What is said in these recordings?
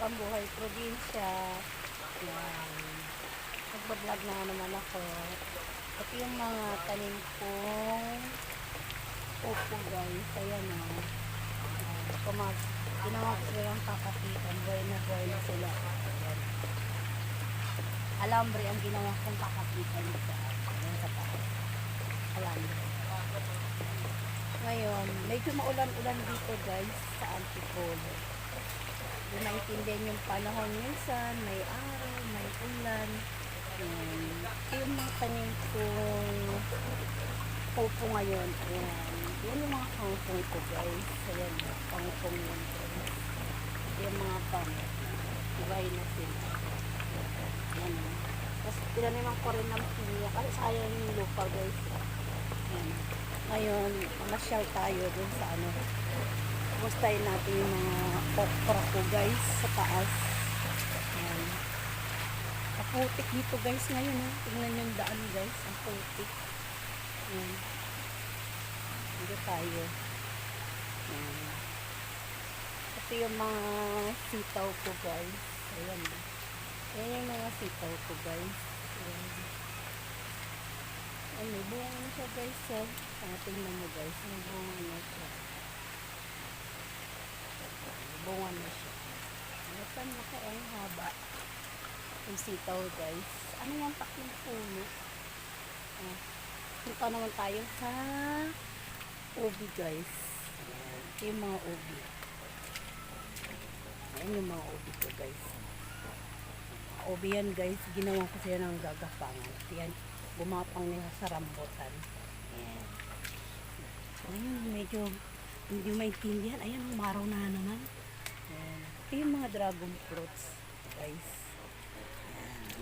probinsya. Yan. Nagbablog na naman ako. Ito yung mga tanim kong upo guys. Ayan o. Uh, kumag ginawa ko silang kakapitan. Buhay na buhay na sila. Alambre ang ginawa kong kakapitan sa ayan sa taas. Alambre. Ngayon, medyo maulan-ulan dito guys sa Antipolo. Hindi maintindihan yung panahon minsan, may araw, may ulan. Ayan. Yung mga tanim kong popo ngayon. Ayan. Yan yung mga kangkong ko guys. Ayan, kangkong yun guys. Yung mga pang. Ibay na sila. Ayan. Tapos pinaniman ko rin ng pinya. Kasi sayang yung lupa guys. Ayan. Ngayon, masyal tayo dun sa ano. Kumustahin natin yung mga okra ko guys sa taas. Ayan. Kaputik dito guys ngayon. Eh. Tingnan yung daan guys. Ang putik. Ayan. Dito tayo. Ayan. Ito yung mga sitaw ko guys. Ayan. Ayan yung mga sitaw ko guys. Ayan. Ano, bunga na siya guys. So, ah, tingnan mo guys. May bunga na siya. Na siya. Ano pa laki ang haba. Yung sitaw guys. Ano yung taking puno? Ah, punta naman tayo sa ubi guys. Ayan. Ito yung mga ubi. Ayan yung mga ubi ko guys. Ubi yan guys. Ginawa ko siya ng gagapangan. Yan. Bumapang nila sa rambutan. Ayan. Ngayon medyo hindi maintindihan. Ayan, umaraw na naman. Ito yung mga dragon fruits guys. Ayan.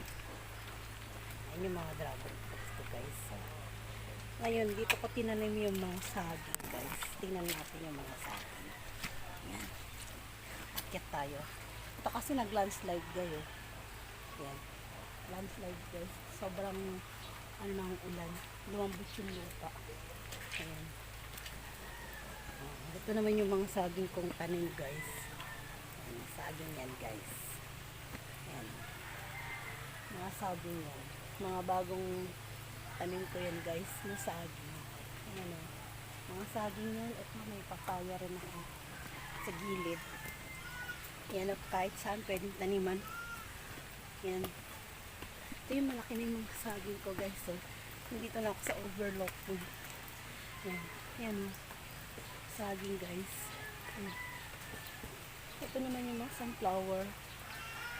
Ayan yung mga dragon fruits ko guys. Ngayon, dito ko tinanim yung mga saging guys. Tingnan natin yung mga saging. Ayan. Akyat tayo. Ito kasi nag-landslide guys. Ayan. Landslide guys. Sobrang ano ng ulan. Lumambot yung lupa. Ayan. Oh, ito naman yung mga saging kong tanim guys. Ayan, saging yan guys. Ayan. Mga saging yan. Mga bagong tanim ko yan guys na saging. Ayan o. Mga saging yan. Ito may papaya rin ako sa gilid. Yan o. Kahit saan pwedeng taniman. Yan. Ito yung malaki na yung mga saging ko guys. So, nandito na ako sa overlook po. Yan. Yan o. Saging guys. Yan. Ito naman yung mga sunflower.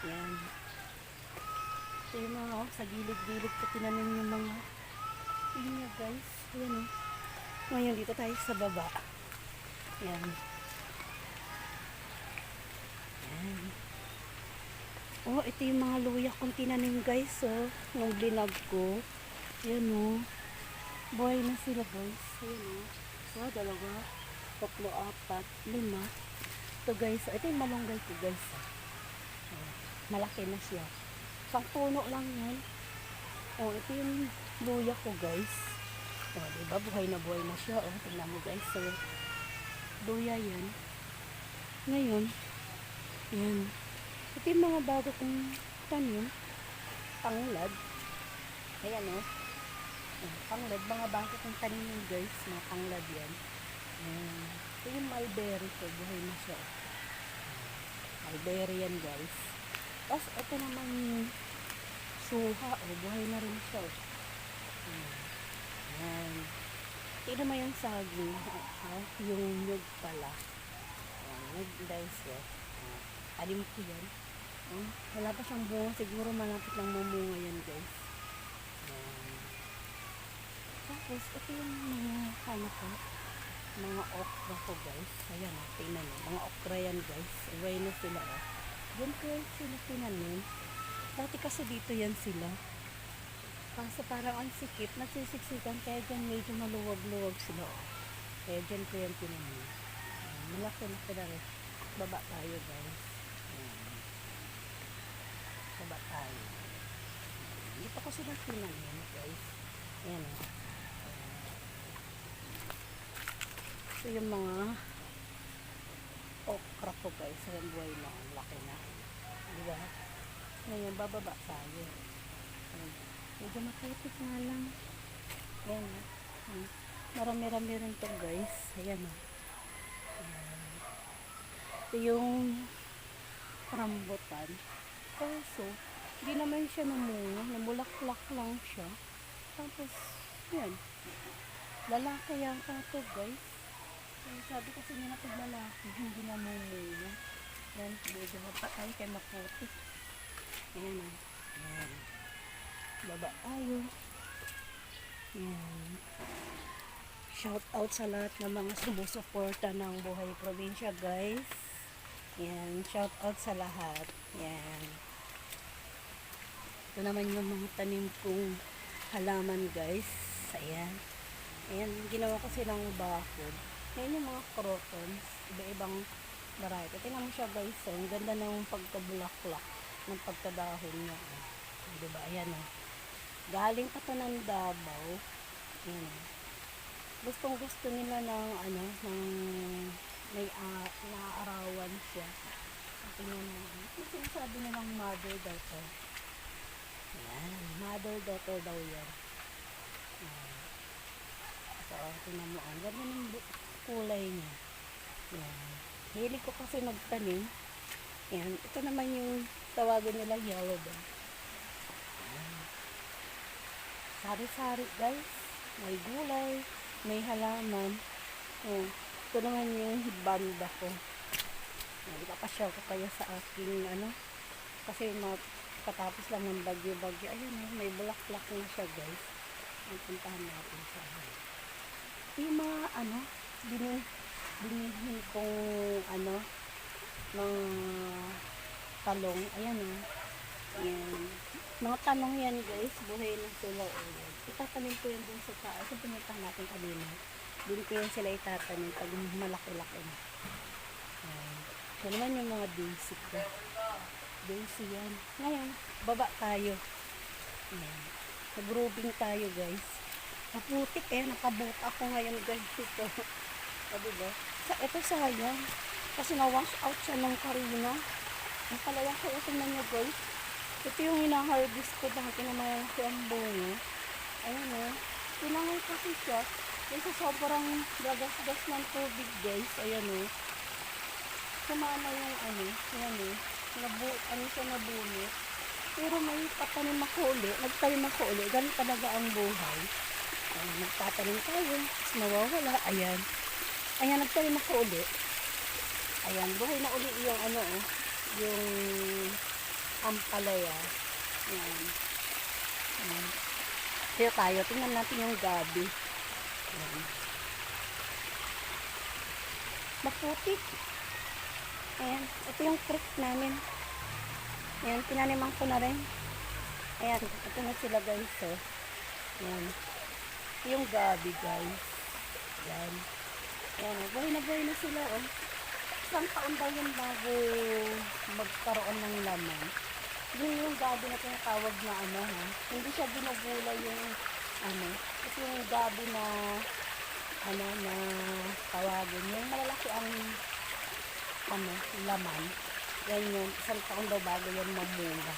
Yan. Ito yung mga oh, sa gilid-gilid ko tinanim yung mga nga guys. Yan o. Ngayon dito tayo sa baba. Yan. Yan. Oh, ito yung mga luya kong tinanim guys, oh. Nung blinag ko. Yan, oh. Buhay na sila guys. Yan, oh. So, dalawa, tatlo, apat, lima. Ito guys, ito yung malunggay ko guys. Malaki na siya. Isang puno lang yan. Oh, ito yung luya ko guys. Oh, diba? Buhay na buhay na siya. Oh, tingnan mo guys. So, luya yan. Ngayon, yan. Ito yung mga bago kong tanim. Panglad. Ayan o. Ayan, Panglad. Mga bago kong tanim guys. Mga panglad yan. Ayan. Ito yung mulberry ko. Buhay na siya. Yan guys. Tapos ito naman yung suha. O, buhay na rin siya. oh. Ayan. Ito naman yung saging. Ah, yung nyug pala. Ayan, nyug guys. Oh. Ah, Alim ko yan. Oh, wala pa siyang bunga. Siguro malapit lang mamunga yan, guys. Ayan. Tapos, ito yung mga, ano mga okra ko, guys. Ayan, oh, tingnan mo. Mga okra yan, guys. Away na sila, oh. Ko yan sila tinanim. Dati kasi dito yan sila. Kaso parang ang sikip, nagsisiksikan, kaya dyan medyo maluwag-luwag sila, oh. Kaya dyan ko yan tinanim. Ayan, malaki na sila rin. Baba tayo, guys. Ayan. Baba tayo. Dito ko sila tinanim, guys. Ayan, o. Ito yung mga okra ko, guys. Ayan, buhay na. Ang laki na. Di ba? Ngayon, bababa tayo. Ayan. Medyo maputik nga lang. Ayan. ah. Marami-rami rin to guys. Ayan o. Ito yung rambutan. Kaso, hindi naman siya namunga. Namulaklak lang siya. Tapos, yan. Lalaki yata to guys. Kaya sabi kasi nila pag lalaki, hindi namunga. Yan, medyo mapatay kay maputi. Ayan o. Ayan. Baba tayo. Yan. Shout out sa lahat ng mga sumusuporta ng Buhay Probinsya, guys. Yan, shout out sa lahat. Yan. Ito naman yung mga tanim kong halaman, guys. Ayan. Ayan, ginawa ko silang bakod. Ayan yung mga crotons, iba-ibang variety. Tingnan mo siya, guys. Oh. Ang ganda ng pagkabulaklak, ng pagkadahon niya. Oh. Diba? Ayan, oh. Galing pa to ng Davao. Ayan, oh gustong gusto nila ng ano ng may uh, naaarawan siya tingnan mo ano sinasabi nilang mother daughter yan mother daughter daw yan yan so tingnan mo ang ganda ng kulay niya yan hilig ko kasi magtanim yan ito naman yung tawagan nila yellow bell Yan. sari-sari guys may gulay may halaman. Oh, ito naman yung banda ko. Oh, ipapasyal ko kaya sa aking ano. Kasi katapos lang ng bagyo-bagyo. Ayun, oh, may bulaklak na siya guys. Ang puntahan natin sa akin. Yung mga ano, binin, binihin kong ano, ng talong. Ayan oh. Ayan. Mga talong yan guys, buhay na sila ulit. Itatanim ko yan dun sa taas. Yung pinuntahan natin kanina. Dun ko yan sila itatanim pag malaki-laki na. Ayan. Yan naman yung mga basic ko. Basic yan. Ngayon, baba tayo. Ayan. Nag-grouping tayo guys. Naputik eh. Nakabuta ako ngayon guys ito. O diba? Sa, ito sayang. Kasi na-wash out siya ng karina. Ang kalawang ko na niya guys. Ito yung hina-harvest ko dahil na malaki ang bunga. Ayun o. Tinangay kasi siya. Sa sobrang gagas-gas ng tubig guys. Ayan o. Sumama yung ano. Ayan o. Nabu ano siya nabunit. Pero may patanim ako uli. Nagtanim ako uli. Ganun talaga ang buhay. Ayan, nagtatanim tayo. Tapos nawawala. Ayan. Ayan, nagtanim ako uli. Ayan, buhay na uli yung ano oh. Yung ampalaya. Ayan. Ayan. Kaya tayo, tingnan natin yung gabi. Ayan. Maputik. Ayan, ito yung creek namin. Ayan, pinaniman ko na rin. Ayan, ito na sila guys, oh. Ayan. Ito yung gabi, guys. Ayan. Ayan, buhay na buhay na sila, oh. Isang taon daw yun bago magkaroon ng laman. Yun yung gabi na tinatawag na ano, ha. Hindi siya binubulay yung, ano, ito yung gabi na, ano, na tawagin. Yung malalaki ang, ano, laman. Yan yun, isang taon daw bago yan mamunga.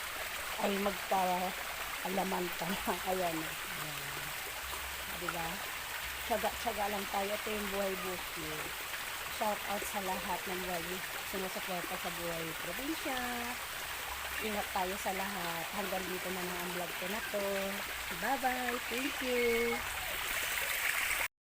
Ay, magka-alaman pa. Ayan. Ayan. Diba? Tsaga-tsaga lang tayo. Ito yung buhay bukid. Shout out sa lahat ng lagi sinusuporta sa buhay probinsya. Ingat tayo sa lahat. Hanggang dito na lang ang vlog ko na to. Bye-bye. Thank you.